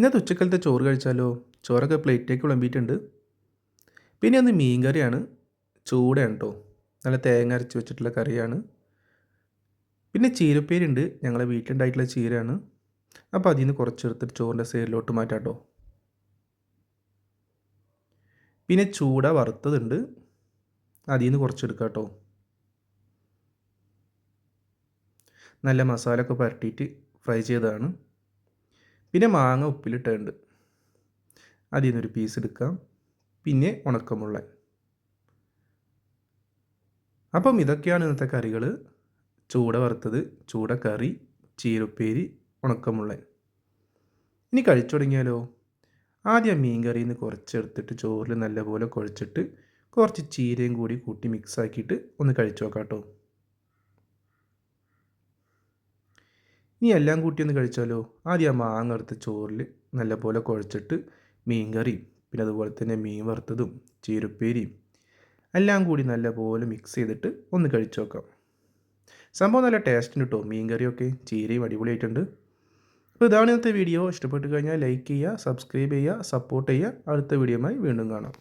ഇന്നത്തെ ഉച്ചക്കലത്തെ ചോറ് കഴിച്ചാലോ? ചോറൊക്കെ പ്ലേറ്റിലേക്ക് വിളമ്പിയിട്ടുണ്ട്. പിന്നെ ഒന്ന് മീൻ കറിയാണ് ചൂടാണ് കേട്ടോ നല്ല തേങ്ങ അരച്ച് വെച്ചിട്ടുള്ള കറിയാണ്. പിന്നെ ചീരപ്പേരുണ്ട്. ഞങ്ങളെ വീട്ടിലുണ്ടായിട്ടുള്ള ചീരയാണ്. അപ്പോൾ അതിൽ നിന്ന് കുറച്ചെടുത്തിട്ട് ചോറിന്റെ സൈഡിലോട്ട് മാറ്റാം കേട്ടോ പിന്നെ ചൂട വറുത്തതുണ്ട്. അതിൽ നിന്ന് കുറച്ചെടുക്കാം കേട്ടോ നല്ല പരട്ടിയിട്ട് പുരട്ടിയിട്ട് ഫ്രൈ ചെയ്തതാണ്. പിന്നെ മാങ്ങ ഉപ്പിലിട്ടുണ്ട് അതിൽ നിന്നൊരു പീസ് എടുക്കാം. പിന്നെ ഉണക്കമുള്ള അപ്പം ഇതൊക്കെയാണ് ഇന്നത്തെ കറികൾ ചൂട വറുത്തത് ചൂട കറി ചീരപ്പേരി ഉണക്കമുള്ള ഇനി കഴിച്ചു തുടങ്ങിയാലോ? ആദ്യം മീൻ കറിയിൽ നിന്ന് കുറച്ചെടുത്തിട്ട് ചോറിൽ നല്ലപോലെ കുഴച്ചിട്ട് കുറച്ച് ചീരയും കൂടി കൂട്ടി മിക്സ് ആക്കിയിട്ട് ഒന്ന് കഴിച്ചു നോക്കാം കേട്ടോ ഇനി എല്ലാം കൂട്ടി ഒന്ന് കഴിച്ചാലോ? ആദ്യം ആ മാങ്ങ എടുത്ത് ചോറിൽ നല്ലപോലെ കുഴച്ചിട്ട് മീൻ കറി പിന്നെ അതുപോലെ തന്നെ മീൻ വറുത്തതും ചീരുപ്പേരിയും എല്ലാം കൂടി നല്ലപോലെ മിക്സ് ചെയ്തിട്ട് ഒന്ന് കഴിച്ചു നോക്കാം സംഭവം നല്ല ടേസ്റ്റിന് കിട്ടും മീൻ കറിയൊക്കെ. ചീരയും അടിപൊളിയായിട്ടുണ്ട്. അപ്പോൾ ഇതാണ് ഇന്നത്തെ വീഡിയോ ഇഷ്ടപ്പെട്ട് കഴിഞ്ഞാൽ ലൈക്ക് ചെയ്യുക സബ്സ്ക്രൈബ് ചെയ്യുക സപ്പോർട്ട് ചെയ്യുക. അടുത്ത വീഡിയോയുമായി വീണ്ടും കാണാം.